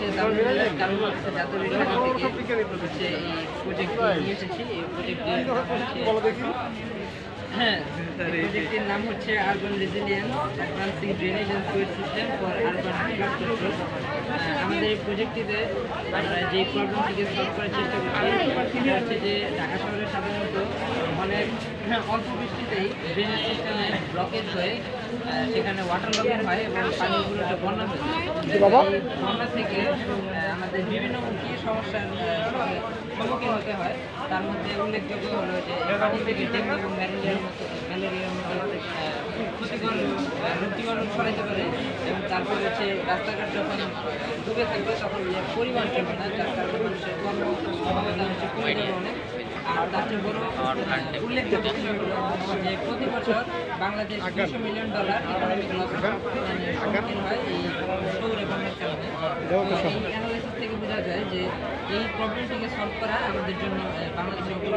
হচ্ছে তামিলনাড়ুর কালুমাক্সা জাতীয় বিদ্যালয় থেকে হচ্ছে এই প্রজেক্টটি নিয়ে এসেছি। এই প্রজেক্টটির হচ্ছে হ্যাঁ এই নাম হচ্ছে urban resilience advancing drainage and sewage system for urban আমাদের এই প্রজেক্টটিতে আমরা যে প্রবলেমটিকে সলভ করার চেষ্টা করছি হচ্ছে যে ঢাকা শহরে সাধারণত অনেক হ্যাঁ, অল্প বৃষ্টিতেই ড্রেনেজ সিস্টেমে ব্লকেজ হয়ে সেখানে ওয়াটার লগিং হয় এবং পানিগুলোতে বন্যা হয়ে এই বন্যা থেকে আমাদের বিভিন্নমুখী সমস্যার সম্মুখীন হতে হয়। তার মধ্যে উল্লেখযোগ্য হলো যে পানি থেকে ডেঙ্গু এবং ম্যালেরিয়ার মতো ম্যালেরিয়ার মতো ক্ষতিকর আহ, রোগ জীবাণু ছড়াইতে পারে এবং তারপর হচ্ছে রাস্তাঘাট যখন ডুবে থাকবে তখন পরিমাণ চলবে না যার কারণে মানুষের কর্মক্ষমতা হচ্ছে কমে যাবে অনেক আর তার চেয়ে বড় উল্লেখযোগ্য যে প্রতি বছর বাংলাদেশ দুশো মিলিয়ন ডলার ইকোনমিক লস সম্মুখীন হয় এই সৌর বন্যার কারণে বোঝা যায় যে এই প্রবলেমটিকে সলভ করা আমাদের জন্য বাংলাদেশের জন্য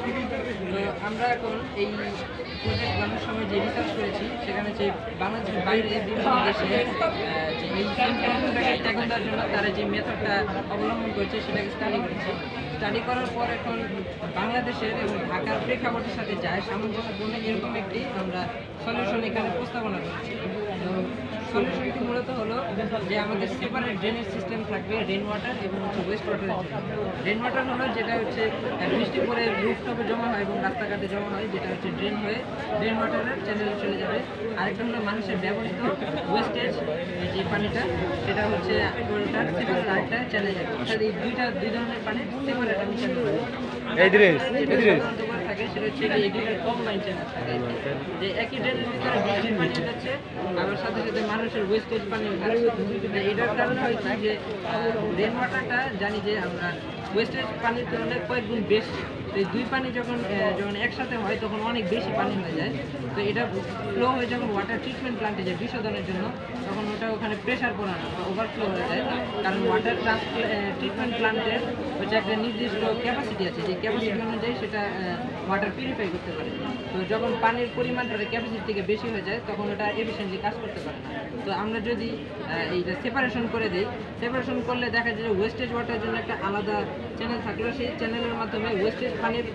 খুবই তো আমরা এখন এই প্রজেক্ট বানানোর সময় যে রিসার্চ করেছি, সেখানে যে বাংলাদেশের বাইরে বিভিন্ন দেশে যে এই প্রবলেমটাকে জন্য তারা যে মেথডটা অবলম্বন করছে, সেটাকে স্টাডি করেছি। স্টাডি করার পর এখন বাংলাদেশের এবং ঢাকার প্রেক্ষাপটের সাথে যায়, সামঞ্জস্যপূর্ণ এরকম একটি আমরা সলিউশন এখানে প্রস্তাবনা করেছি। সলিউশনটি মূলত হলো যে আমাদের সেপারেট ড্রেনেজ সিস্টেম থাকবে রেন ওয়াটার এবং হচ্ছে ওয়েস্ট ওয়াটারের জন্য। রেন ওয়াটার হলো যেটা হচ্ছে বৃষ্টি পরে রুফটপে জমা হয় এবং রাস্তাঘাটে জমা হয় যেটা হচ্ছে ড্রেন হয়ে ড্রেন ওয়াটারের চ্যানেলে চলে যাবে। আরেকটা হলো মানুষের ব্যবহৃত ওয়েস্টেজ যে পানিটা সেটা হচ্ছে ওটার সেপারেট আরেকটা চ্যানেল যাবে। অর্থাৎ এই দুইটা দুই ধরনের পানি সেপারেট আমি এই ড্রেস কম। যে একই বৃষ্টির পানি যাচ্ছে আবার সাথে সাথে মানুষের ওয়েস্টেজ পানি এটার কারণ হয় কি যে রেন ওয়াটারটা জানি যে আমরা ওয়েস্টেজ পানির তুলনায় কয়েক গুণ বেশি। তো এই দুই পানি যখন যখন একসাথে হয়, তখন অনেক বেশি পানি হয়ে যায়। তো এটা ফ্লো হয়ে যখন ওয়াটার ট্রিটমেন্ট প্লান্টে যায় বিশোধনের জন্য, তখন ওটা ওখানে প্রেশার পড়ে না ওভারফ্লো হয়ে যায়। কারণ ওয়াটার ট্রিটমেন্ট প্লান্টের হচ্ছে একটা নির্দিষ্ট ক্যাপাসিটি আছে। যে ক্যাপাসিটি অনুযায়ী সেটা ওয়াটার পিউরিফাই করতে পারে। তো যখন পানির পরিমাণটা ক্যাপাসিটি থেকে বেশি হয়ে যায়, তখন ওটা এফিসিয়েন্টলি কাজ করতে পারে না। তো আমরা যদি এইটা সেপারেশন করে দিই সেপারেশন করলে দেখা যায় যে ওয়েস্টেজ ওয়াটারের জন্য একটা আলাদা চ্যানেল থাকলেও সেই চ্যানেলের মাধ্যমে ওয়েস্টেজ পানির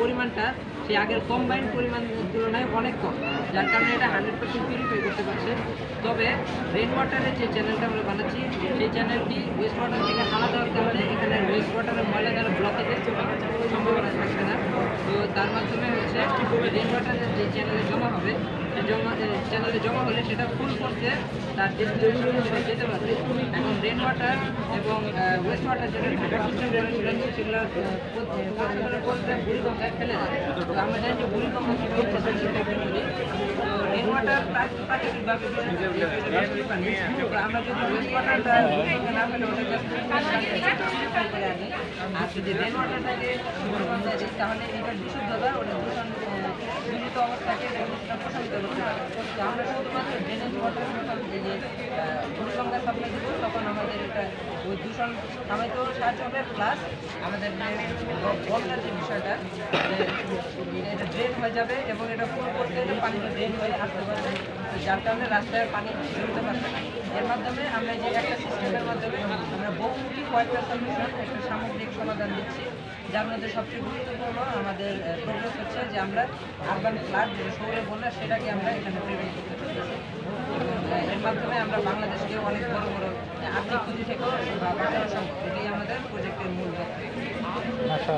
পরিমাণটা সেই আগের কম্বাইন পরিমাণ তুলনায় অনেক কম। যার কারণে এটা হান্ড্রেড পার্সেন্ট পিউরিফাই করতে পারছে। তবে রেন ওয়াটারের যে চ্যানেলটা আমরা বানাচ্ছি, সেই চ্যানেলটি ওয়েস্ট ওয়াটার থেকে আলাদা হওয়ার কারণে এখানে ওয়েস্ট ওয়াটারের ময়লা দ্বারা ব্লকেজের সম্ভাবনা থাকছে না। তো তার মাধ্যমে হচ্ছে রেন ওয়াটারের যে চ্যানেলে চ্যানেলে জমা হলে সেটা ফুল করতে তার ডেস্টিনেশনে সেটা যেতে পারবে। এখন রেন ওয়াটার এবং ওয়েস্ট ওয়াটার যেটা ঢাকা সিস্টেম সেগুলো করতে বুড়িগঙ্গায় ফেলে দেয় তো আমরা জানি যে বুড়িগঙ্গা কীভাবে সেটা করি তো রেন ওয়াটার প্রাকৃতিকভাবে আমরা যদি ওয়েস্ট ওয়াটারটা না ফেলে, ওটা জাস্ট করে আনি। আর যদি রেন ওয়াটারটাকে তাহলে এটার বিশুদ্ধতা, ওটা দূষণ আহ, অবস্থাকে আমরা শুধুমাত্র সাপ্লাই দেবো তখন আমাদের এটা ওই দূষণ থামাইতেও সাহায্য হবে প্লাস আমাদের যে যে বিষয়টা এটা ড্রেন হয়ে যাবে এবং এটা পুরো পানিটা ড্রেন হয়ে আসতে পারবে যার কারণে রাস্তায় পানি বেরোতে পারবে না। এর মাধ্যমে আমরা যে একটা সিস্টেমের মাধ্যমে আমরা বহুমুখী কয়েকটা সামগ্রিক সমাধান দিচ্ছি। যার মধ্যে সবচেয়ে গুরুত্বপূর্ণ আমাদের প্রোগ্রেস হচ্ছে যে আমরা আরবান ফ্লাড যেটা শহরে বললাম সেটাকে আমরা এখানে প্রিভেন্ট করতে চলেছি। এর মাধ্যমে আমরা বাংলাদেশকে অনেক বড় বড় আর্থিক থেকেও বা বাঁচানো সম্ভব। এটাই আমাদের প্রজেক্টের মূল লক্ষ্য।